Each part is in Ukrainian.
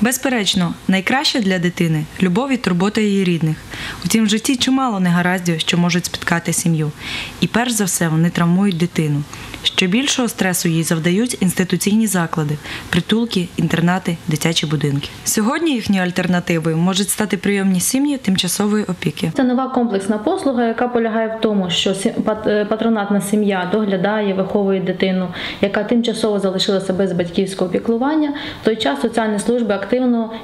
Безперечно, найкраще для дитини любов і турбота її рідних. Утім, в житті чимало негараздів, що можуть спіткати сім'ю. І перш за все вони травмують дитину. Ще більшого стресу їй завдають інституційні заклади, притулки, інтернати, дитячі будинки. Сьогодні їхньою альтернативою можуть стати прийомні сім'ї тимчасової опіки. Це нова комплексна послуга, яка полягає в тому, що е, патронатна сім'я доглядає, виховує дитину, яка тимчасово залишилася без батьківського піклування. В той час соціальні служби активно,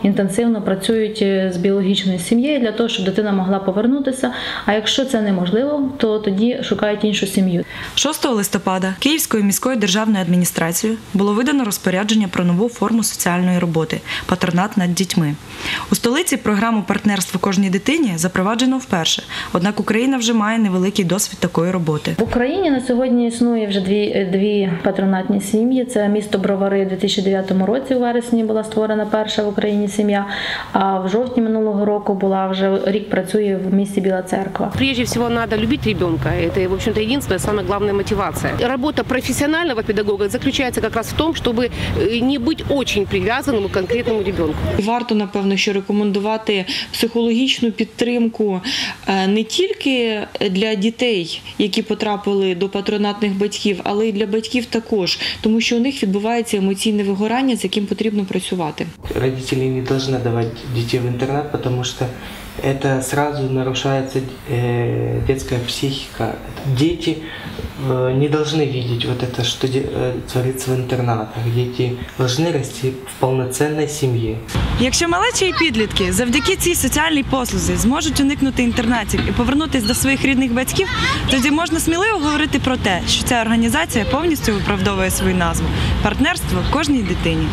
інтенсивно працюють е, з біологічною сім'єю для того, щоб дитина могла повернутися. А якщо це неможливо, то тоді шукають іншу сім'ю. 6 листопада Київською міською державною адміністрацією було видано розпорядження про нову форму соціальної роботи патронат над дітьми. У столиці програму партнерство кожній дитині запроваджено вперше. Однак Україна вже має невеликий досвід такої роботи. В Україні на сьогодні існує вже дві, дві патронатні сім'ї. Це місто Бровари у 2009 році у вересні була створена перша в Україні сім'я. А в жовтні минулого року була вже рік працює в місті Біла Церква. Прежде всего надо любить ребенка. Это, в общем-то, единственная, самая главная мотивация. Работа профессионального педагога заключается как раз в том, чтобы э, не быть очень привязанным к конкретному ребенку. Варто напевно що рекомендувати психологічну підтримку е, не тільки для дітей, які потрапили до патронатних батьків, але й для батьків також, тому що у них відбувається емоційне вигорання, з яким потрібно працювати. Родители не должны давать детей в интернат, потому что это сразу нарушается э, детская психика. Дети э, не должны видеть вот это, что де- э, творится в интернатах. Дети должны расти в полноценной семье. Якщо малечі і підлітки завдяки цій соціальній послузі зможуть уникнути інтернатів і повернутися до своїх рідних батьків, тоді можна сміливо говорити про те, що ця організація повністю виправдовує свою назву партнерство кожній дитині.